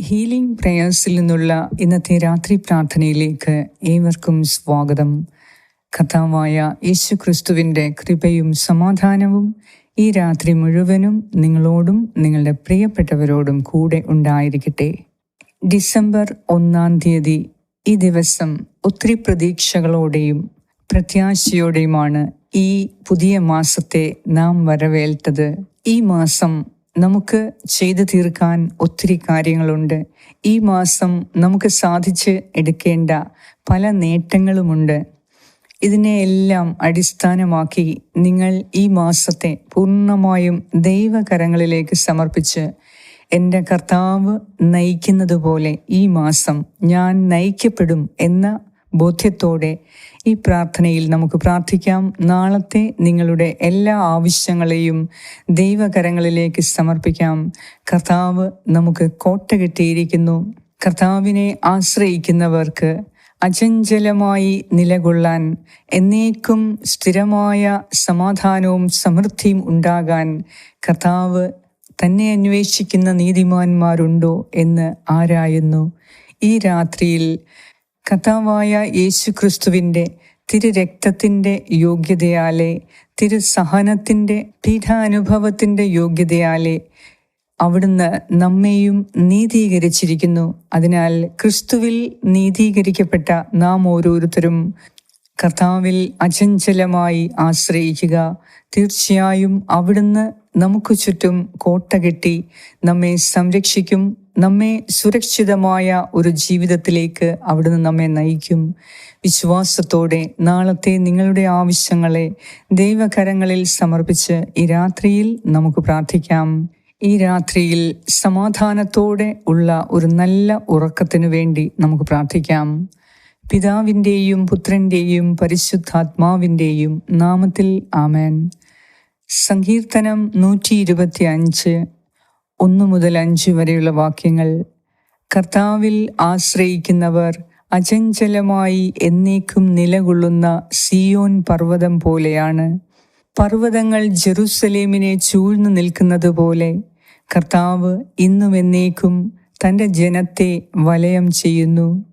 Healing പ്രേയേഴ്സിൽ നിന്നുള്ള ഇന്നത്തെ രാത്രി പ്രാർത്ഥനയിലേക്ക് ഏവർക്കും സ്വാഗതം. കഥാവായ യേശു ക്രിസ്തുവിന്റെ കൃപയും സമാധാനവും ഈ രാത്രി മുഴുവനും നിങ്ങളോടും നിങ്ങളുടെ പ്രിയപ്പെട്ടവരോടും കൂടെ ഉണ്ടായിരിക്കട്ടെ. ഡിസംബർ ഒന്നാം തീയതി ഈ ദിവസം ഒത്തിരി പ്രതീക്ഷകളോടെയും പ്രത്യാശയോടെയുമാണ് ഈ പുതിയ മാസത്തെ നാം വരവേൽത്തത്. ഈ മാസം നമുക്ക് ചെയ്തു തീർക്കാൻ ഒത്തിരി കാര്യങ്ങളുണ്ട്. ഈ മാസം നമുക്ക് സാധിച്ച് എടുക്കേണ്ട പല നേട്ടങ്ങളുമുണ്ട്. ഇതിനെയെല്ലാം അടിസ്ഥാനമാക്കി നിങ്ങൾ ഈ മാസത്തെ പൂർണമായും ദൈവകരങ്ങളിലേക്ക് സമർപ്പിച്ച് എന്റെ കർത്താവ് നയിക്കുന്നതുപോലെ ഈ മാസം ഞാൻ നയിക്കപ്പെടും എന്ന ബോധ്യത്തോടെ ഈ പ്രാർത്ഥനയിൽ നമുക്ക് പ്രാർത്ഥിക്കാം. നാളത്തെ നിങ്ങളുടെ എല്ലാ ആവശ്യങ്ങളെയും ദൈവകരങ്ങളിലേക്ക് സമർപ്പിക്കാം. കർത്താവ് നമുക്ക് കോട്ട കെട്ടിയിരിക്കുന്നു. കർത്താവിനെ ആശ്രയിക്കുന്നവർക്ക് അചഞ്ചലമായി നിലകൊള്ളാൻ എന്നേക്കും സ്ഥിരമായ സമാധാനവും സമൃദ്ധിയും ഉണ്ടാകാൻ കർത്താവ് തന്നെ അന്വേഷിക്കുന്ന നീതിമാന്മാരുണ്ടോ എന്ന് ആരായുന്നു. ഈ രാത്രിയിൽ കഥാവായ യേശു ക്രിസ്തുവിന്റെ തിരുരക്തത്തിന്റെ യോഗ്യതയാലെ തിരുസഹനത്തിന്റെ പീഠാനുഭവത്തിന്റെ യോഗ്യതയാലെ അവിടുന്ന് നമ്മെയും നീതീകരിച്ചിരിക്കുന്നു. അതിനാൽ ക്രിസ്തുവിൽ നീതീകരിക്കപ്പെട്ട നാം ഓരോരുത്തരും കർത്താവിൽ അചഞ്ചലമായി ആശ്രയിക്കുക. തീർച്ചയായും അവിടുന്ന് നമുക്ക് ചുറ്റും കോട്ട കെട്ടി നമ്മെ സംരക്ഷിക്കും നമ്മെ സുരക്ഷിതമായ ഒരു ജീവിതത്തിലേക്ക് അവിടുന്ന് നമ്മെ നയിക്കും. വിശ്വാസത്തോടെ നാളത്തെ നിങ്ങളുടെ ആവശ്യങ്ങളെ ദൈവകരങ്ങളിൽ സമർപ്പിച്ച് ഈ രാത്രിയിൽ നമുക്ക് പ്രാർത്ഥിക്കാം. ഈ രാത്രിയിൽ സമാധാനത്തോടെ ഉള്ള ഒരു നല്ല ഉറക്കത്തിനു വേണ്ടി നമുക്ക് പ്രാർത്ഥിക്കാം. പിതാവിന്റെയും പുത്രന്റെയും പരിശുദ്ധാത്മാവിന്റെയും നാമത്തിൽ ആമേൻ. സങ്കീർത്തനം നൂറ്റി ഇരുപത്തി അഞ്ച് ഒന്ന് മുതൽ അഞ്ച് വരെയുള്ള വാക്യങ്ങൾ. കർത്താവിൽ ആശ്രയിക്കുന്നവർ അചഞ്ചലമായി എന്നേക്കും നിലകൊള്ളുന്ന സിയോൻ പർവതം പോലെയാണ്. പർവതങ്ങൾ ജെറുസലേമിനെ ചൂഴ്ന്നു നിൽക്കുന്നത് പോലെ കർത്താവ് ഇന്നും എന്നേക്കും തന്റെ ജനത്തെ വലയം ചെയ്യുന്നു.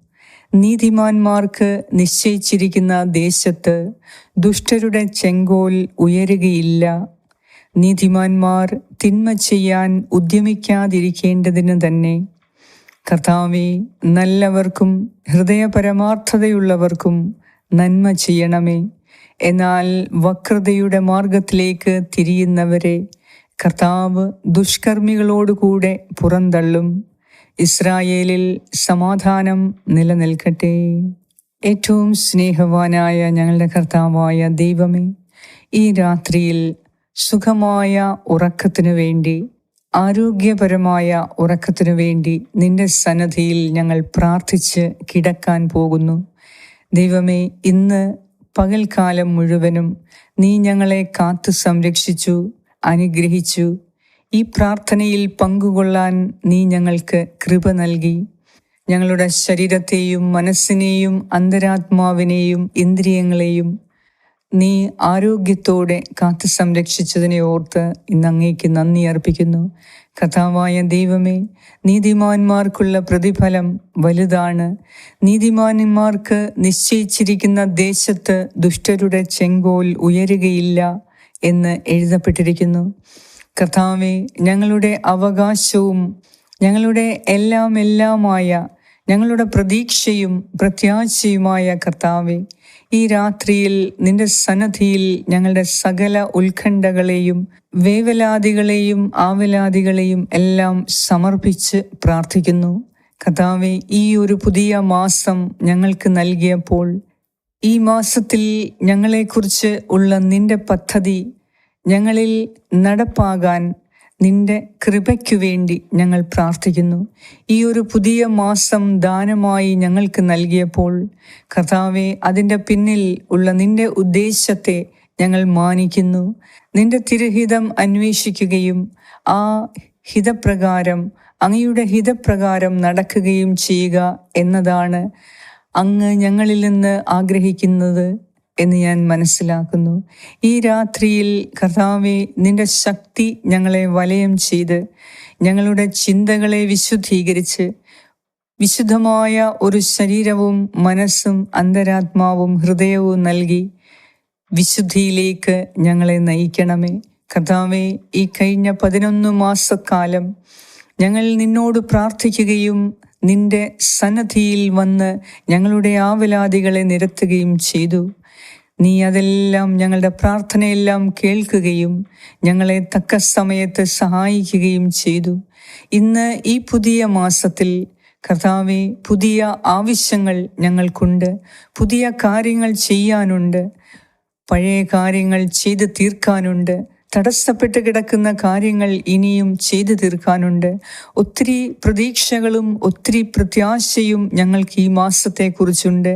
നീതിമാന്മാർക്ക് നിശ്ചയിച്ചിരിക്കുന്ന ദേശത്ത് ദുഷ്ടരുടെ ചെങ്കോൽ ഉയരുകയില്ല. നീതിമാന്മാർ തിന്മ ചെയ്യാൻ ഉദ്യമിക്കാതിരിക്കേണ്ടതിന് തന്നെ കർത്താവെ നല്ലവർക്കും ഹൃദയപരമാർത്ഥതയുള്ളവർക്കും നന്മ ചെയ്യണമേ. എന്നാൽ വക്രതയുടെ മാർഗത്തിലേക്ക് തിരിയുന്നവരെ കർത്താവ് ദുഷ്കർമ്മികളോടുകൂടെ പുറന്തള്ളും. ഇസ്രായേലിൽ സമാധാനം നിലനിൽക്കട്ടെ. ഏറ്റവും സ്നേഹവാനായ ഞങ്ങളുടെ കർത്താവായ ദൈവമേ ഈ രാത്രിയിൽ സുഖമായ ഉറക്കത്തിനു വേണ്ടി ആരോഗ്യപരമായ ഉറക്കത്തിനു വേണ്ടി നിന്റെ സന്നദ്ധിയിൽ ഞങ്ങൾ പ്രാർത്ഥിച്ച് കിടക്കാൻ പോകുന്നു. ദൈവമേ ഇന്ന് പകൽക്കാലം മുഴുവനും നീ ഞങ്ങളെ കാത്തു സംരക്ഷിച്ചു അനുഗ്രഹിച്ചു. ഈ പ്രാർത്ഥനയിൽ പങ്കുകൊള്ളാൻ നീ ഞങ്ങൾക്ക് കൃപ നൽകി. ഞങ്ങളുടെ ശരീരത്തെയും മനസ്സിനെയും അന്തരാത്മാവിനെയും ഇന്ദ്രിയങ്ങളെയും നീ ആരോഗ്യത്തോടെ കാത്തു സംരക്ഷിച്ചതിനെ ഓർത്ത് ഇന്ന് അങ്ങേക്ക് നന്ദി അർപ്പിക്കുന്നു. കഥാവായ ദൈവമേ നീതിമാന്മാർക്കുള്ള പ്രതിഫലം വലുതാണ്. നീതിമാന്മാർക്ക് നിശ്ചയിച്ചിരിക്കുന്ന ദേശത്ത് ദുഷ്ടരുടെ ചെങ്കോൽ ഉയരുകയില്ല എന്ന് എഴുതപ്പെട്ടിരിക്കുന്നു. കർത്താവെ ഞങ്ങളുടെ അവകാശവും ഞങ്ങളുടെ എല്ലാം എല്ലാമായ ഞങ്ങളുടെ പ്രതീക്ഷയും പ്രത്യാശയുമായ കർത്താവെ ഈ രാത്രിയിൽ നിന്റെ സന്നദ്ധിയിൽ ഞങ്ങളുടെ സകല ഉത്കണ്ഠകളെയും വേവലാദികളെയും ആവലാദികളെയും എല്ലാം സമർപ്പിച്ച് പ്രാർത്ഥിക്കുന്നു. കഥാവെ ഈ ഒരു പുതിയ മാസം ഞങ്ങൾക്ക് നൽകിയപ്പോൾ ഈ മാസത്തിൽ ഞങ്ങളെക്കുറിച്ച് ഉള്ള നിന്റെ പദ്ധതി ഞങ്ങളിൽ നടപ്പാകാൻ നിന്റെ കൃപയ്ക്കു വേണ്ടി ഞങ്ങൾ പ്രാർത്ഥിക്കുന്നു. ഈ ഒരു പുതിയ മാസം ദാനമായി ഞങ്ങൾക്ക് നൽകിയപ്പോൾ കർത്താവെ അതിന്റെ പിന്നിൽ ഉള്ള നിന്റെ ഉദ്ദേശത്തെ ഞങ്ങൾ മാനിക്കുന്നു. നിന്റെ തിരുഹിതം അന്വേഷിക്കുകയും ആ ഹിതപ്രകാരം അങ്ങയുടെ ഹിതപ്രകാരം നടക്കുകയും ചെയ്യുക എന്നതാണ് അങ്ങ് ഞങ്ങളിൽ നിന്ന് ആഗ്രഹിക്കുന്നത്. എന്ന് ഞാൻ മനസ്സിലാക്കുന്നു. ഈ രാത്രിയിൽ കർത്താവെ നിന്റെ ശക്തി ഞങ്ങളെ വലയം ചെയ്ത് ഞങ്ങളുടെ ചിന്തകളെ വിശുദ്ധീകരിച്ച് വിശുദ്ധമായ ഒരു ശരീരവും മനസ്സും അന്തരാത്മാവും ഹൃദയവും നൽകി വിശുദ്ധിയിലേക്ക് ഞങ്ങളെ നയിക്കണമേ. കർത്താവെ ഈ കഴിഞ്ഞ പതിനൊന്ന് മാസക്കാലം ഞങ്ങൾ നിന്നോട് പ്രാർത്ഥിക്കുകയും നിന്റെ സന്നദ്ധിയിൽ വന്ന് ഞങ്ങളുടെ ആവലാദികളെ നിരത്തുകയും ചെയ്തു. നീ അതെല്ലാം ഞങ്ങളുടെ പ്രാർത്ഥനയെല്ലാം കേൾക്കുകയും ഞങ്ങളെ തക്ക സമയത്ത് സഹായിക്കുകയും ചെയ്തു. ഇന്ന് ഈ പുതിയ മാസത്തിൽ കർത്താവെ പുതിയ ആവശ്യങ്ങൾ ഞങ്ങൾക്കുണ്ട്. പുതിയ കാര്യങ്ങൾ ചെയ്യാനുണ്ട്. പഴയ കാര്യങ്ങൾ ചെയ്ത് തീർക്കാനുണ്ട്. തടസ്സപ്പെട്ട് കിടക്കുന്ന കാര്യങ്ങൾ ഇനിയും ചെയ്തു തീർക്കാനുണ്ട്. ഒത്തിരി പ്രതീക്ഷകളും ഒത്തിരി പ്രത്യാശയും ഞങ്ങൾക്ക് ഈ മാസത്തെക്കുറിച്ചുണ്ട്.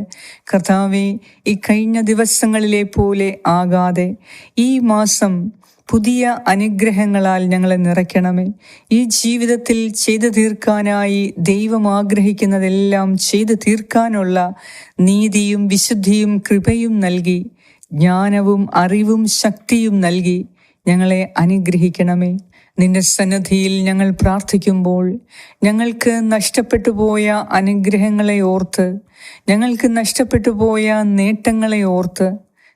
കർത്താവെ ഈ കഴിഞ്ഞ ദിവസങ്ങളിലെ പോലെ ആകാതെ ഈ മാസം പുതിയ അനുഗ്രഹങ്ങളാൽ ഞങ്ങളെ നിറയ്ക്കണമേ. ഈ ജീവിതത്തിൽ ചെയ്തു തീർക്കാനായി ദൈവം ആഗ്രഹിക്കുന്നതെല്ലാം ചെയ്തു തീർക്കാനുള്ള നീതിയും വിശുദ്ധിയും കൃപയും നൽകി ജ്ഞാനവും അറിവും ശക്തിയും നൽകി ഞങ്ങളെ അനുഗ്രഹിക്കണമേ. നിന്റെ സന്നദ്ധിയിൽ ഞങ്ങൾ പ്രാർത്ഥിക്കുമ്പോൾ ഞങ്ങൾക്ക് നഷ്ടപ്പെട്ടു പോയ അനുഗ്രഹങ്ങളെ ഓർത്ത് ഞങ്ങൾക്ക് നഷ്ടപ്പെട്ടു പോയ നേട്ടങ്ങളെ ഓർത്ത്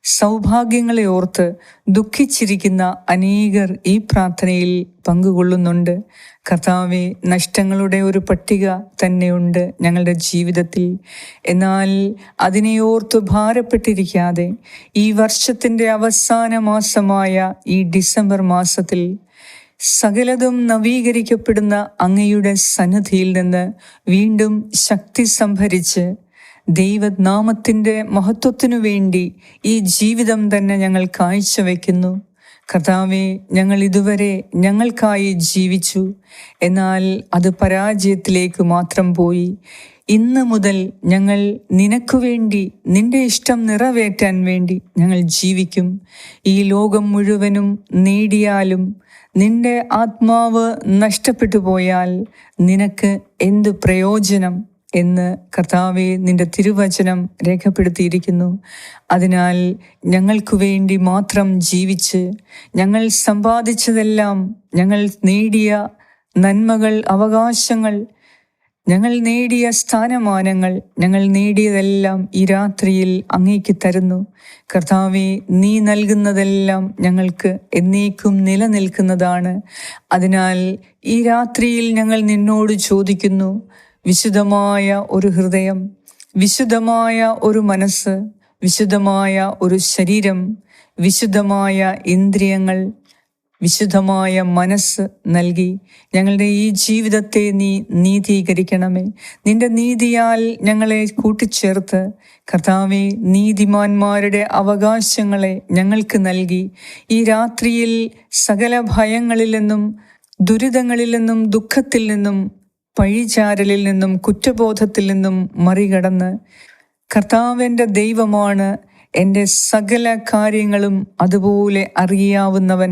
സൗഭാഗ്യങ്ങളെ ഓർത്ത് ദുഃഖിച്ചിരിക്കുന്ന അനേകർ ഈ പ്രാർത്ഥനയിൽ പങ്കുകൊള്ളുന്നുണ്ട്. കർത്താവെ നഷ്ടങ്ങളുടെ ഒരു പട്ടിക തന്നെയുണ്ട് ഞങ്ങളുടെ ജീവിതത്തിൽ. എന്നാൽ അതിനെ ഓർത്ത് ഭാരപ്പെട്ടിരിക്കാതെ ഈ വർഷത്തിന്റെ അവസാന മാസമായ ഈ ഡിസംബർ മാസത്തിൽ സകലതും നവീകരിക്കപ്പെടുന്ന അങ്ങയുടെ സന്നദ്ധിയിൽ നിന്ന് വീണ്ടും ശക്തി സംഭരിച്ച് ദൈവനാമത്തിന്റെ മഹത്വത്തിനു വേണ്ടി ഈ ജീവിതം തന്നെ ഞങ്ങൾ കാഴ്ചവെക്കുന്നു. കർത്താവെ ഞങ്ങൾ ഇതുവരെ ഞങ്ങൾക്കായി ജീവിച്ചു. എന്നാൽ അത് പരാജയത്തിലേക്ക് മാത്രം പോയി. ഇന്ന് മുതൽ ഞങ്ങൾ നിനക്കു വേണ്ടി നിന്റെ ഇഷ്ടം നിറവേറ്റാൻ വേണ്ടി ഞങ്ങൾ ജീവിക്കും. ഈ ലോകം മുഴുവനും നേടിയാലും നിന്റെ ആത്മാവ് നഷ്ടപ്പെട്ടു പോയാൽ നിനക്ക് എന്ത് പ്രയോജനം? എന്ന് കർത്താവെ നിന്റെ തിരുവചനം രേഖപ്പെടുത്തിയിരിക്കുന്നു. അതിനാൽ ഞങ്ങൾക്ക് വേണ്ടി മാത്രം ജീവിച്ച് ഞങ്ങൾ സമ്പാദിച്ചതെല്ലാം ഞങ്ങൾ നേടിയ നന്മകൾ അവകാശങ്ങൾ ഞങ്ങൾ നേടിയ സ്ഥാനമാനങ്ങൾ ഞങ്ങൾ നേടിയതെല്ലാം ഈ രാത്രിയിൽ അങ്ങേക്ക് തരുന്നു. കർത്താവെ നീ നൽകുന്നതെല്ലാം ഞങ്ങൾക്ക് എന്നേക്കും നിലനിൽക്കുന്നതാണ്. അതിനാൽ ഈ രാത്രിയിൽ ഞങ്ങൾ നിന്നോട് ചോദിക്കുന്നു വിശുദ്ധമായ ഒരു ഹൃദയം വിശുദ്ധമായ ഒരു മനസ്സ് വിശുദ്ധമായ ഒരു ശരീരം വിശുദ്ധമായ ഇന്ദ്രിയങ്ങൾ വിശുദ്ധമായ മനസ്സ് നൽകി ഞങ്ങളുടെ ഈ ജീവിതത്തെ നീ നീതീകരിക്കണമേ. നിന്റെ നീതിയാൽ ഞങ്ങളെ കൂട്ടിച്ചേർത്ത് കർത്താവെ നീതിമാന്മാരുടെ അവകാശങ്ങളെ ഞങ്ങൾക്ക് നൽകി. ഈ രാത്രിയിൽ സകല ഭയങ്ങളിൽ നിന്നും ദുരിതങ്ങളിൽ നിന്നും ദുഃഖത്തിൽ നിന്നും പഴിചാരലിൽ നിന്നും കുറ്റബോധത്തിൽ നിന്നും മറികടന്ന് കർത്താവിന്റെ ദൈവമാണ് എന്റെ സകല കാര്യങ്ങളും അതുപോലെ അറിയാവുന്നവൻ.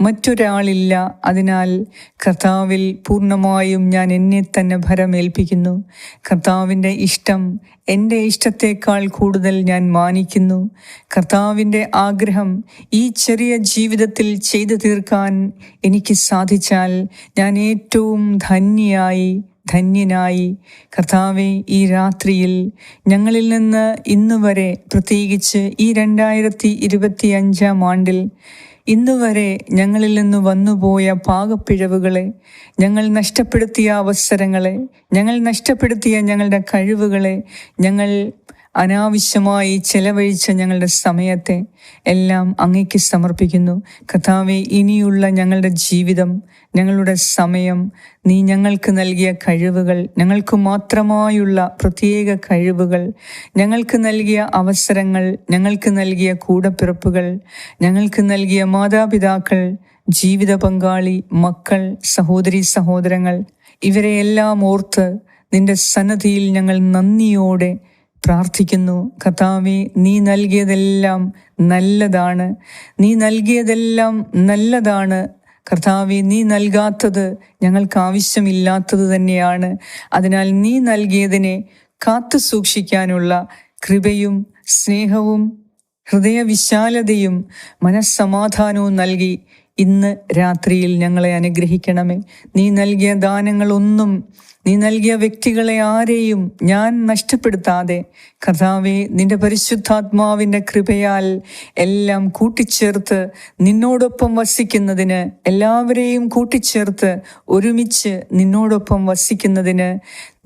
മറ്റൊരാളില്ല. അതിനാൽ കർത്താവിൽ പൂർണമായും ഞാൻ എന്നെ തന്നെ ഭരമേൽപ്പിക്കുന്നു. കർത്താവിന്റെ ഇഷ്ടം എന്റെ ഇഷ്ടത്തേക്കാൾ കൂടുതൽ ഞാൻ മാനിക്കുന്നു. കർത്താവിന്റെ ആഗ്രഹം ഈ ചെറിയ ജീവിതത്തിൽ ചെയ്തു തീർക്കാൻ എനിക്ക് സാധിച്ചാൽ ഞാൻ ഏറ്റവും ധന്യയായി ധന്യനായി. കർത്താവെ ഈ രാത്രിയിൽ ഞങ്ങളിൽ നിന്ന് ഇന്നുവരെ പ്രത്യേകിച്ച് ഈ രണ്ടായിരത്തി ഇരുപത്തി അഞ്ചാം ആണ്ടിൽ ഇന്നുവരെ ഞങ്ങളിൽ നിന്ന് വന്നുപോയ പാകപ്പിഴവുകളെ ഞങ്ങൾ നഷ്ടപ്പെടുത്തിയ അവസരങ്ങളെ ഞങ്ങൾ നഷ്ടപ്പെടുത്തിയ ഞങ്ങളുടെ കഴിവുകളെ ഞങ്ങൾ അനാവശ്യമായി ചെലവഴിച്ച ഞങ്ങളുടെ സമയത്തെ എല്ലാം അങ്ങയ്ക്ക് സമർപ്പിക്കുന്നു. കഥാവെ ഇനിയുള്ള ഞങ്ങളുടെ ജീവിതം ഞങ്ങളുടെ സമയം നീ ഞങ്ങൾക്ക് നൽകിയ കഴിവുകൾ ഞങ്ങൾക്ക് മാത്രമായുള്ള പ്രത്യേക കഴിവുകൾ ഞങ്ങൾക്ക് നൽകിയ അവസരങ്ങൾ ഞങ്ങൾക്ക് നൽകിയ കൂടപ്പിറപ്പുകൾ ഞങ്ങൾക്ക് നൽകിയ മാതാപിതാക്കൾ ജീവിത പങ്കാളി മക്കൾ സഹോദരി സഹോദരങ്ങൾ ഇവരെയെല്ലാം ഓർത്ത് നിന്റെ സന്നദ്ധിയിൽ ഞങ്ങൾ നന്ദിയോടെ പ്രാർത്ഥിക്കുന്നു. കർത്താവെ നീ നൽകിയതെല്ലാം നല്ലതാണ്. നീ നൽകിയതെല്ലാം നല്ലതാണ്. കർത്താവെ നീ നൽകാത്തത് ഞങ്ങൾക്ക് ആവശ്യമില്ലാത്തത് തന്നെയാണ്. അതിനാൽ നീ നൽകിയതിനെ കാത്തു സൂക്ഷിക്കാനുള്ള കൃപയും സ്നേഹവും ഹൃദയവിശാലതയും മനസ്സമാധാനവും നൽകി ഇന്ന് രാത്രിയിൽ ഞങ്ങളെ അനുഗ്രഹിക്കണമേ. നീ നൽകിയ ദാനങ്ങളൊന്നും നീ നൽകിയ വ്യക്തികളെ ആരെയും ഞാൻ നഷ്ടപ്പെടുത്താതെ കർത്താവെ നിന്റെ പരിശുദ്ധാത്മാവിന്റെ കൃപയാൽ എല്ലാം കൂട്ടിച്ചേർത്ത് നിന്നോടൊപ്പം വസിക്കുന്നതിന് എല്ലാവരെയും കൂട്ടിച്ചേർത്ത് ഒരുമിച്ച് നിന്നോടൊപ്പം വസിക്കുന്നതിന്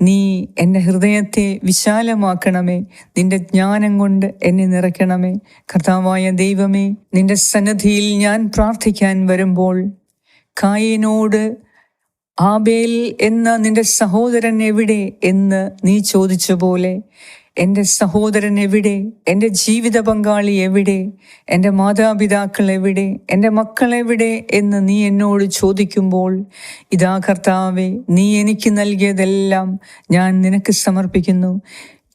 നീ എന്റെ ഹൃദയത്തെ വിശാലമാക്കണമേ. നിന്റെ ജ്ഞാനം കൊണ്ട് എന്നെ നിറയ്ക്കണമേ. കർത്താവായ ദൈവമേ നിന്റെ സന്നദ്ധിയിൽ ഞാൻ പ്രാർത്ഥിക്കാൻ വരുമ്പോൾ കായനോട് ആബേൽ എന്ന നിന്റെ സഹോദരൻ എവിടെ എന്ന് നീ ചോദിച്ച പോലെ എന്റെ സഹോദരൻ എവിടെ എന്റെ ജീവിത പങ്കാളി എവിടെ എന്റെ മാതാപിതാക്കൾ എവിടെ എന്റെ മക്കൾ എവിടെ എന്ന് നീ എന്നോട് ചോദിക്കുമ്പോൾ ഇതാ കർത്താവെ നീ എനിക്ക് നൽകിയതെല്ലാം ഞാൻ നിനക്ക് സമർപ്പിക്കുന്നു.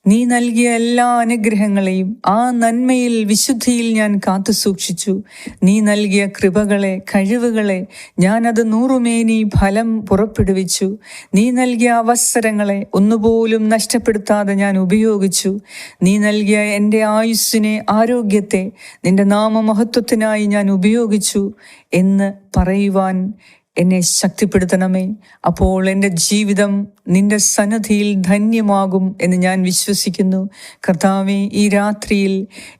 നീ നൽകിയ എല്ലാ അനുഗ്രഹങ്ങളെയും ആ നന്മയിൽ വിശുദ്ധിയിൽ ഞാൻ കാത്തു സൂക്ഷിച്ചു. നീ നൽകിയ കൃപകളെ കഴിവുകളെ ഞാനത് നൂറുമേനി ഫലം പുറപ്പെടുവിച്ചു. നീ നൽകിയ അവസരങ്ങളെ ഒന്നുപോലും നഷ്ടപ്പെടുത്താതെ ഞാൻ ഉപയോഗിച്ചു. നീ നൽകിയ എന്റെ ആയുസ്സിനെ ആരോഗ്യത്തെ നിന്റെ നാമമഹത്വത്തിനായി ഞാൻ ഉപയോഗിച്ചു എന്ന് പറയുവാൻ എന്നെ ശക്തിപ്പെടുത്തണമേ. അപ്പോൾ എന്റെ ജീവിതം നിന്റെ സന്നദ്ധിയിൽ ധന്യമാകും എന്ന് ഞാൻ വിശ്വസിക്കുന്നു. കർത്താവെ ഈ രാത്രിയിൽ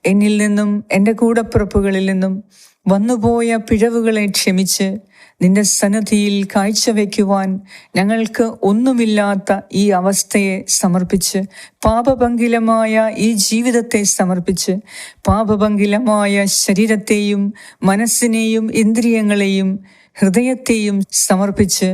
എന്നിൽ നിന്നും എന്റെ കൂടപ്പിറപ്പുകളിൽ നിന്നും വന്നുപോയ പിഴവുകളെ ക്ഷമിച്ച് നിന്റെ സന്നദ്ധിയിൽ കാഴ്ചവെക്കുവാൻ ഞങ്ങൾക്ക് ഒന്നുമില്ലാത്ത ഈ അവസ്ഥയെ സമർപ്പിച്ച് പാപഭംഗിലമായ ഈ ജീവിതത്തെ സമർപ്പിച്ച് പാപഭംഗിലമായ ശരീരത്തെയും മനസ്സിനെയും ഇന്ദ്രിയങ്ങളെയും ഹൃദയത്തെയും സമർപ്പിച്ച്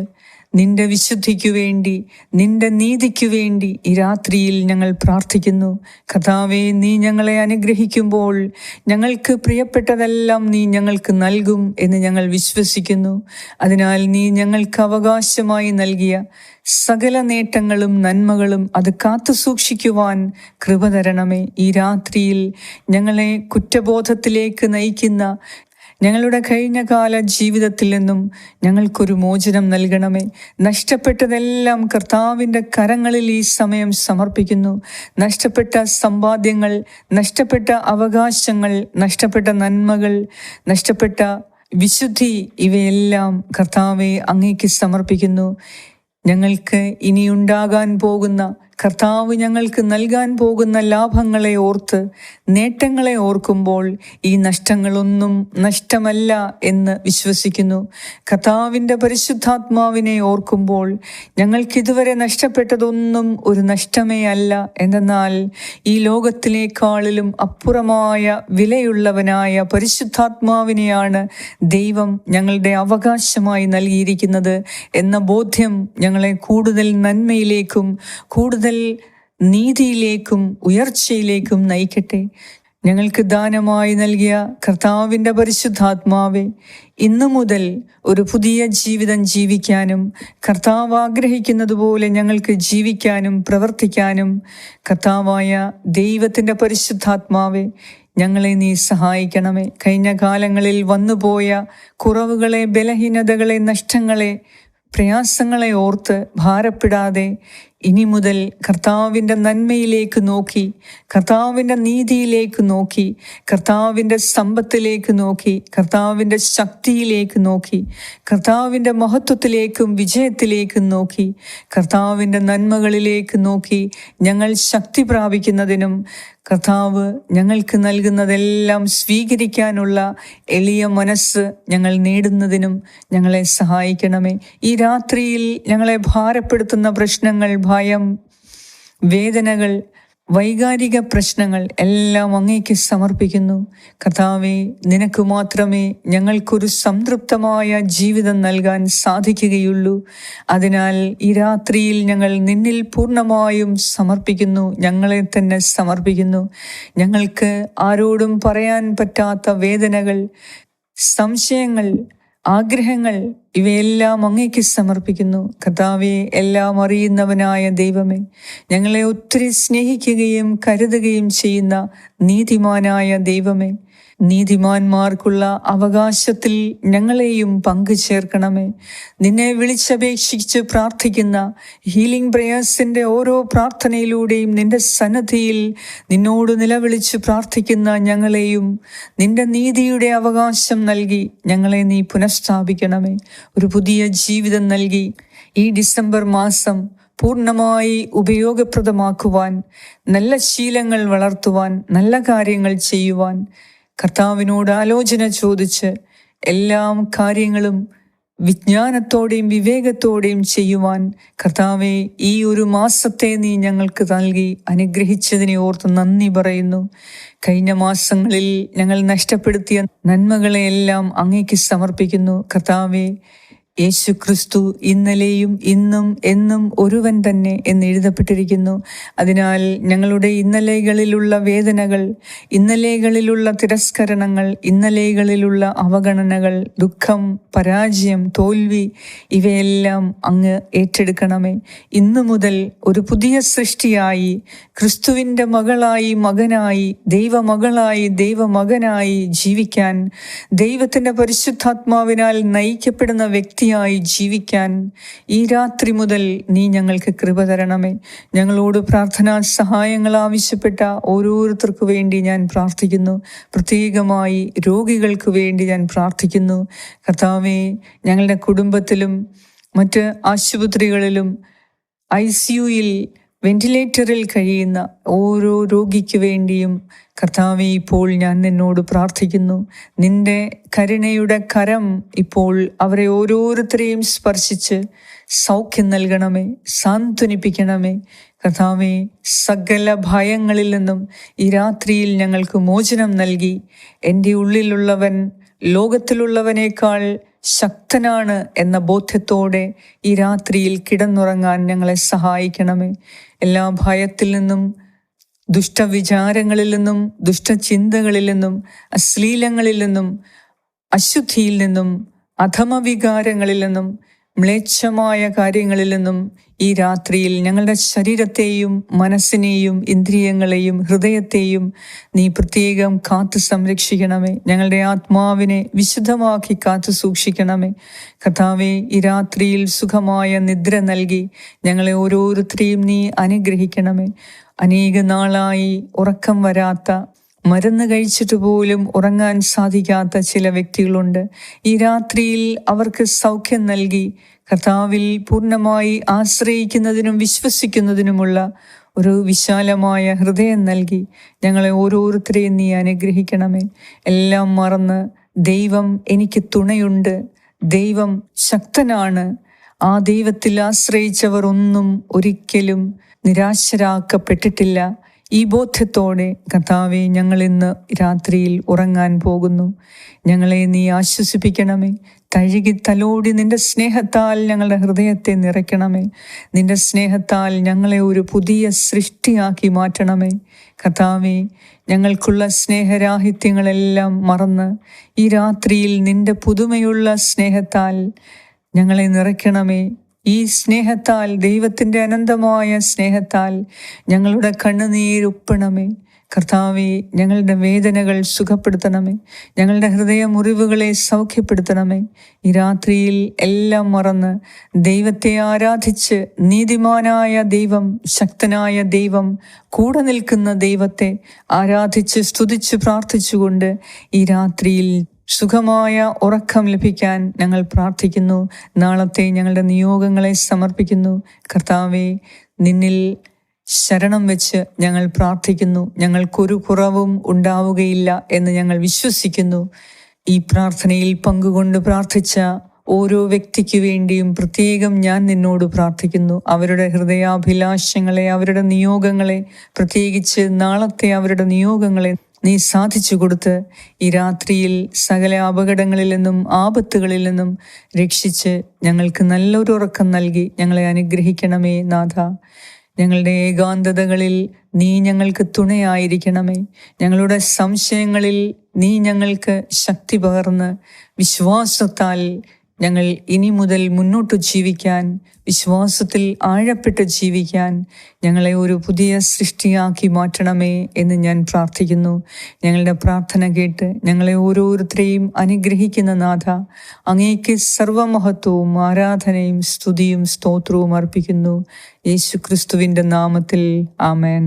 നിന്റെ വിശുദ്ധിക്കു വേണ്ടി നിന്റെ നീതിക്കു വേണ്ടി ഈ രാത്രിയിൽ ഞങ്ങൾ പ്രാർത്ഥിക്കുന്നു. കഥാവെ നീ ഞങ്ങളെ അനുഗ്രഹിക്കുമ്പോൾ ഞങ്ങൾക്ക് പ്രിയപ്പെട്ടതെല്ലാം നീ ഞങ്ങൾക്ക് നൽകും എന്ന് ഞങ്ങൾ വിശ്വസിക്കുന്നു. അതിനാൽ നീ ഞങ്ങൾക്ക് അവകാശമായി നൽകിയ സകല നേട്ടങ്ങളും നന്മകളും അത് കാത്തു സൂക്ഷിക്കുവാൻ കൃപ തരണമേ. ഈ രാത്രിയിൽ ഞങ്ങളെ കുറ്റബോധത്തിലേക്ക് നയിക്കുന്ന ഞങ്ങളുടെ കഴിഞ്ഞ കാല ജീവിതത്തിൽ നിന്നും ഞങ്ങൾക്കൊരു മോചനം നൽകണമേ. നഷ്ടപ്പെട്ടതെല്ലാം കർത്താവിന്റെ കരങ്ങളിൽ ഈ സമയം സമർപ്പിക്കുന്നു. നഷ്ടപ്പെട്ട സമ്പാദ്യങ്ങൾ നഷ്ടപ്പെട്ട അവകാശങ്ങൾ നഷ്ടപ്പെട്ട നന്മകൾ നഷ്ടപ്പെട്ട വിശുദ്ധി ഇവയെല്ലാം കർത്താവെ അങ്ങേക്ക് സമർപ്പിക്കുന്നു. ഞങ്ങൾക്ക് ഇനിയുണ്ടാകാൻ പോകുന്ന കർത്താവ് ഞങ്ങൾക്ക് നൽകാൻ പോകുന്ന ലാഭങ്ങളെ ഓർത്ത് നേട്ടങ്ങളെ ഓർക്കുമ്പോൾ ഈ നഷ്ടങ്ങളൊന്നും നഷ്ടമല്ല എന്ന് വിശ്വസിക്കുന്നു. കർത്താവിന്റെ പരിശുദ്ധാത്മാവിനെ ഓർക്കുമ്പോൾ ഞങ്ങൾക്കിതുവരെ നഷ്ടപ്പെട്ടതൊന്നും ഒരു നഷ്ടമേ അല്ല. എന്നാൽ ഈ ലോകത്തിലേക്കാളിലും അപ്പുറമായ വിലയുള്ളവനായ പരിശുദ്ധാത്മാവിനെയാണ് ദൈവം ഞങ്ങളുടെ അവകാശമായി നൽകിയിരിക്കുന്നത് എന്ന ബോധ്യം ഞങ്ങളെ കൂടുതൽ നന്മയിലേക്കും കൂടുതൽ നീതിയിലേക്കും ഉയർച്ചയിലേക്കും നയിക്കട്ടെ. ഞങ്ങൾക്ക് ദാനമായി നൽകിയ കർത്താവിന്റെ പരിശുദ്ധാത്മാവെ ഇന്നു മുതൽ ഒരു പുതിയ ജീവിതം ജീവിക്കാനും കർത്താവ് ആഗ്രഹിക്കുന്നത് പോലെ ഞങ്ങൾക്ക് ജീവിക്കാനും പ്രവർത്തിക്കാനും കർത്താവായ ദൈവത്തിന്റെ പരിശുദ്ധാത്മാവെ ഞങ്ങളെ നീ സഹായിക്കണമേ. കഴിഞ്ഞ കാലങ്ങളിൽ വന്നുപോയ കുറവുകളെ ബലഹീനതകളെ നഷ്ടങ്ങളെ പ്രയാസങ്ങളെ ഓർത്ത് ഭാരപ്പെടാതെ ഇനി മുതൽ കർത്താവിന്റെ നന്മയിലേക്ക് നോക്കി കർത്താവിന്റെ നീതിയിലേക്ക് നോക്കി കർത്താവിന്റെ സമ്പത്തിലേക്ക് നോക്കി കർത്താവിന്റെ ശക്തിയിലേക്ക് നോക്കി കർത്താവിന്റെ മഹത്വത്തിലേക്കും വിജയത്തിലേക്കും നോക്കി കർത്താവിന്റെ നന്മകളിലേക്ക് നോക്കി ഞങ്ങൾ ശക്തി പ്രാപിക്കുന്നതിനും കർത്താവ് ഞങ്ങൾക്ക് നൽകുന്നതെല്ലാം സ്വീകരിക്കാനുള്ള എളിയ മനസ്സ് ഞങ്ങൾ നേടുന്നതിനും ഞങ്ങളെ സഹായിക്കണമേ. ഈ രാത്രിയിൽ ഞങ്ങളെ ഭാരപ്പെടുത്തുന്ന പ്രശ്നങ്ങൾ ഭയം വേദനകൾ വൈകാരിക പ്രശ്നങ്ങൾ എല്ലാം അങ്ങേക്ക് സമർപ്പിക്കുന്നു. കഥാവേ നിനക്ക് മാത്രമേ ഞങ്ങൾക്കൊരു സംതൃപ്തമായ ജീവിതം നൽകാൻ സാധിക്കുകയുള്ളൂ. അതിനാൽ ഈ രാത്രിയിൽ ഞങ്ങൾ നിന്നിൽ പൂർണമായും സമർപ്പിക്കുന്നു ഞങ്ങളെ തന്നെ സമർപ്പിക്കുന്നു. ഞങ്ങൾക്ക് ആരോടും പറയാൻ പറ്റാത്ത വേദനകൾ സംശയങ്ങൾ ആഗ്രഹങ്ങൾ ഇവയെല്ലാം അങ്ങേക്ക് സമർപ്പിക്കുന്നു. കർത്താവെ എല്ലാം അറിയുന്നവനായ ദൈവമേ ഞങ്ങളെ ഒത്തിരി സ്നേഹിക്കുകയും കരുതുകയും ചെയ്യുന്ന നീതിമാനായ ദൈവമേ നീതിമാന്മാർക്കുള്ള അവകാശത്തിൽ ഞങ്ങളെയും പങ്കു ചേർക്കണമേ നിന്നെ വിളിച്ചപേക്ഷിച്ച് പ്രാർത്ഥിക്കുന്ന ഹീലിംഗ് പ്രേയേഴ്സിന്റെ ഓരോ പ്രാർത്ഥനയിലൂടെയും നിന്റെ സന്നദ്ധിയിൽ നിന്നോട് നിലവിളിച്ച് പ്രാർത്ഥിക്കുന്ന ഞങ്ങളെയും നിന്റെ നീതിയുടെ അവകാശം നൽകി ഞങ്ങളെ നീ പുനഃസ്ഥാപിക്കണമേ. ഒരു പുതിയ ജീവിതം നൽകി ഈ ഡിസംബർ മാസം പൂർണമായി ഉപയോഗപ്രദമാക്കുവാൻ നല്ല ശീലങ്ങൾ വളർത്തുവാൻ നല്ല കാര്യങ്ങൾ ചെയ്യുവാൻ കർത്താവിനോട് ആലോചന ചോദിച്ച് എല്ലാം കാര്യങ്ങളും വിജ്ഞാനത്തോടെയും വിവേകത്തോടെയും ചെയ്യുവാൻ കർത്താവെ ഈ ഒരു മാസത്തെ നീ ഞങ്ങൾക്ക് നൽകി അനുഗ്രഹിച്ചതിനെ ഓർത്ത് നന്ദി പറയുന്നു. കഴിഞ്ഞ മാസങ്ങളിൽ ഞങ്ങൾ നഷ്ടപ്പെടുത്തിയ നന്മകളെയെല്ലാം അങ്ങേക്ക് സമർപ്പിക്കുന്നു. കർത്താവെ യേശു ക്രിസ്തു ഇന്നലെയും ഇന്നും എന്നും ഒരുവൻ തന്നെ എന്ന് എഴുതപ്പെട്ടിരിക്കുന്നു. അതിനാൽ ഞങ്ങളുടെ ഇന്നലെകളിലുള്ള വേദനകൾ ഇന്നലെകളിലുള്ള തിരസ്കരണങ്ങൾ ഇന്നലെകളിലുള്ള അവഗണനകൾ ദുഃഖം പരാജയം തോൽവി ഇവയെല്ലാം അങ്ങ് ഏറ്റെടുക്കണമേ. ഇന്നു മുതൽ ഒരു പുതിയ സൃഷ്ടിയായി ക്രിസ്തുവിന്റെ മകളായി മകനായി ദൈവമകളായി ദൈവമകനായി ജീവിക്കാൻ ദൈവത്തിന്റെ പരിശുദ്ധാത്മാവിനാൽ നയിക്കപ്പെടുന്ന വ്യക്തി വ്യക്തിയായി ജീവിക്കാൻ ഈ രാത്രി മുതൽ നീ ഞങ്ങൾക്ക് കൃപ തരണമേ. ഞങ്ങളോട് പ്രാർത്ഥനാ സഹായങ്ങൾ ആവശ്യപ്പെട്ട ഓരോരുത്തർക്കു വേണ്ടി ഞാൻ പ്രാർത്ഥിക്കുന്നു. പ്രത്യേകമായി രോഗികൾക്ക് വേണ്ടി ഞാൻ പ്രാർത്ഥിക്കുന്നു. കർത്താവെ ഞങ്ങളുടെ കുടുംബത്തിലും മറ്റ് ആശുപത്രികളിലും ഐ സിയുയിൽ വെന്റിലേറ്ററിൽ കഴിയുന്ന ഓരോ രോഗിക്ക് വേണ്ടിയും കർത്താവെ ഇപ്പോൾ ഞാൻ നിന്നോട് പ്രാർത്ഥിക്കുന്നു. നിന്റെ കരുണയുടെ കരം ഇപ്പോൾ അവരെ ഓരോരുത്തരെയും സ്പർശിച്ച് സൗഖ്യം നൽകണമേ സാന്ത്വനിപ്പിക്കണമേ. കർത്താവെ സകല ഭയങ്ങളിൽ നിന്നും ഈ രാത്രിയിൽ ഞങ്ങൾക്ക് മോചനം നൽകി. എന്റെ ഉള്ളിലുള്ളവൻ ലോകത്തിലുള്ളവനേക്കാൾ ശക്തനാണ് എന്ന ബോധ്യത്തോടെ ഈ രാത്രിയിൽ കിടന്നുറങ്ങാൻ ഞങ്ങളെ സഹായിക്കണമേ. എല്ലാ ഭയത്തിൽ നിന്നും ദുഷ്ടവിചാരങ്ങളിൽ നിന്നും ദുഷ്ടചിന്തകളിൽ നിന്നും അശ്ലീലങ്ങളിൽ നിന്നും അശുദ്ധിയിൽ നിന്നും അധമവികാരങ്ങളിൽ നിന്നും മ്ലേച്ഛമായ കാര്യങ്ങളിൽ നിന്നും ഈ രാത്രിയിൽ ഞങ്ങളുടെ ശരീരത്തെയും മനസ്സിനെയും ഇന്ദ്രിയങ്ങളെയും ഹൃദയത്തെയും നീ പ്രത്യേകം കാത്തു സംരക്ഷിക്കണമേ. ഞങ്ങളുടെ ആത്മാവിനെ വിശുദ്ധമാക്കി കാത്തു സൂക്ഷിക്കണമേ. കഥാവെ ഈ രാത്രിയിൽ സുഖമായ നിദ്ര നൽകി ഞങ്ങളെ ഓരോരുത്തരെയും നീ അനുഗ്രഹിക്കണമേ. അനേക നാളായി ഉറക്കം വരാത്ത മരുന്ന് കഴിച്ചിട്ട് പോലും ഉറങ്ങാൻ സാധിക്കാത്ത ചില വ്യക്തികളുണ്ട്. ഈ രാത്രിയിൽ അവർക്ക് സൗഖ്യം നൽകി കർത്താവിൽ പൂർണമായി ആശ്രയിക്കുന്നതിനും വിശ്വസിക്കുന്നതിനുമുള്ള ഒരു വിശാലമായ ഹൃദയം നൽകി ഞങ്ങളെ ഓരോരുത്തരെയും നീ അനുഗ്രഹിക്കണമേ. എല്ലാം മറന്ന് ദൈവം എനിക്ക് തുണയുണ്ട്. ദൈവം ശക്തനാണ്. ആ ദൈവത്തിൽ ആശ്രയിച്ചവർ ഒന്നും ഒരിക്കലും നിരാശരാക്കപ്പെട്ടിട്ടില്ല. ഈ ബോധ്യത്തോടെ കർത്താവെ ഞങ്ങൾ ഇന്ന് രാത്രിയിൽ ഉറങ്ങാൻ പോകുന്നു. ഞങ്ങളെ നീ ആശ്വസിപ്പിക്കണമേ. തഴുകി തലോടി നിന്റെ സ്നേഹത്താൽ ഞങ്ങളുടെ ഹൃദയത്തെ നിറയ്ക്കണമേ. നിന്റെ സ്നേഹത്താൽ ഞങ്ങളെ ഒരു പുതിയ സൃഷ്ടിയാക്കി മാറ്റണമേ. കഥാവേ ഞങ്ങൾക്കുള്ള സ്നേഹരാഹിത്യങ്ങളെല്ലാം മറന്ന് ഈ രാത്രിയിൽ നിന്റെ പുതുമയുള്ള സ്നേഹത്താൽ ഞങ്ങളെ നിറയ്ക്കണമേ. ഈ സ്നേഹത്താൽ ദൈവത്തിന്റെ അനന്തമായ സ്നേഹത്താൽ ഞങ്ങളുടെ കണ്ണുനീരൊപ്പണമേ. കർത്താവെ ഞങ്ങളുടെ വേദനകൾ സുഖപ്പെടുത്തണമേ. ഞങ്ങളുടെ ഹൃദയ മുറിവുകളെ സൗഖ്യപ്പെടുത്തണമേ. ഈ രാത്രിയിൽ എല്ലാം മറന്ന് ദൈവത്തെ ആരാധിച്ച് നീതിമാനായ ദൈവം ശക്തനായ ദൈവം കൂടെ നിൽക്കുന്ന ദൈവത്തെ ആരാധിച്ച് സ്തുതിച്ച് പ്രാർത്ഥിച്ചുകൊണ്ട് ഈ രാത്രിയിൽ സുഖമായ ഉറക്കം ലഭിക്കാൻ ഞങ്ങൾ പ്രാർത്ഥിക്കുന്നു. നാളത്തെ ഞങ്ങളുടെ നിയോഗങ്ങളെ സമർപ്പിക്കുന്നു. കർത്താവെ നിന്നിൽ ശരണം വെച്ച് ഞങ്ങൾ പ്രാർത്ഥിക്കുന്നു. ഞങ്ങൾക്കൊരു കുറവും ഉണ്ടാവുകയില്ല എന്ന് ഞങ്ങൾ വിശ്വസിക്കുന്നു. ഈ പ്രാർത്ഥനയിൽ പങ്കുകൊണ്ട് പ്രാർത്ഥിച്ച ഓരോ വ്യക്തിക്ക് വേണ്ടിയും പ്രത്യേകം ഞാൻ നിന്നോട് പ്രാർത്ഥിക്കുന്നു. അവരുടെ ഹൃദയാഭിലാഷങ്ങളെ അവരുടെ നിയോഗങ്ങളെ പ്രത്യേകിച്ച് നാളത്തെ അവരുടെ നിയോഗങ്ങളെ നീ സാധിച്ചു കൊടുത്ത് ഈ രാത്രിയിൽ സകല അപകടങ്ങളിൽ നിന്നും ആപത്തുകളിൽ നിന്നും രക്ഷിച്ച് ഞങ്ങൾക്ക് നല്ലൊരു ഉറക്കം നൽകി ഞങ്ങളെ അനുഗ്രഹിക്കണമേ നാഥ. ഞങ്ങളുടെ ഏകാന്തതകളിൽ നീ ഞങ്ങൾക്ക് തുണയായിരിക്കണമേ. ഞങ്ങളുടെ സംശയങ്ങളിൽ നീ ഞങ്ങൾക്ക് ശക്തി പകർന്ന് വിശ്വാസത്താൽ ഞങ്ങൾ ഇനി മുതൽ മുന്നോട്ട് ജീവിക്കാൻ വിശ്വാസത്തിൽ ആഴപ്പെട്ട് ജീവിക്കാൻ ഞങ്ങളെ ഒരു പുതിയ സൃഷ്ടിയാക്കി മാറ്റണമേ എന്ന് ഞാൻ പ്രാർത്ഥിക്കുന്നു. ഞങ്ങളുടെ പ്രാർത്ഥന കേട്ട് ഞങ്ങളെ ഓരോരുത്തരെയും അനുഗ്രഹിക്കുന്ന നാഥ അങ്ങേക്ക് സർവമഹത്വവും ആരാധനയും സ്തുതിയും സ്തോത്രവും അർപ്പിക്കുന്നു. യേശു ക്രിസ്തുവിന്റെ നാമത്തിൽ ആമേൻ.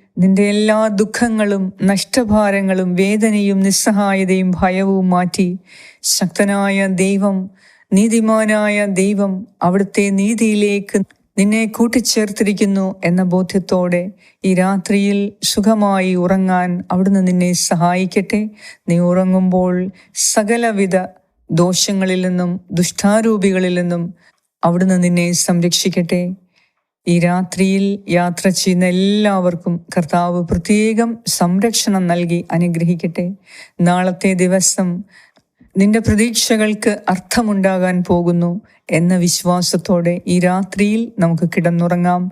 നിന്റെ എല്ലാ ദുഃഖങ്ങളും നഷ്ടഭാരങ്ങളും വേദനയും നിസ്സഹായതയും ഭയവും മാറ്റി ശക്തനായ ദൈവം നീതിമാനായ ദൈവം അവിടുത്തെ നീതിയിലേക്ക് നിന്നെ കൂട്ടിച്ചേർത്തിരിക്കുന്നു എന്ന ബോധ്യത്തോടെ ഈ രാത്രിയിൽ സുഖമായി ഉറങ്ങാൻ അവിടുന്ന് നിന്നെ സഹായിക്കട്ടെ. നീ ഉറങ്ങുമ്പോൾ സകലവിധ ദോഷങ്ങളിൽ നിന്നും ദുഷ്ടാരൂപികളിൽ നിന്നും അവിടുന്ന് നിന്നെ സംരക്ഷിക്കട്ടെ. ഈ രാത്രിയിൽ യാത്ര ചെയ്യുന്ന എല്ലാവർക്കും കർത്താവ് പ്രത്യേകം സംരക്ഷണം നൽകി അനുഗ്രഹിക്കട്ടെ. നാളത്തെ ദിവസം നിന്റെ പ്രതീക്ഷകൾക്ക് അർത്ഥമുണ്ടാകാൻ പോകുന്നു എന്ന വിശ്വാസത്തോടെ ഈ രാത്രിയിൽ നമുക്ക് കിടന്നുറങ്ങാം.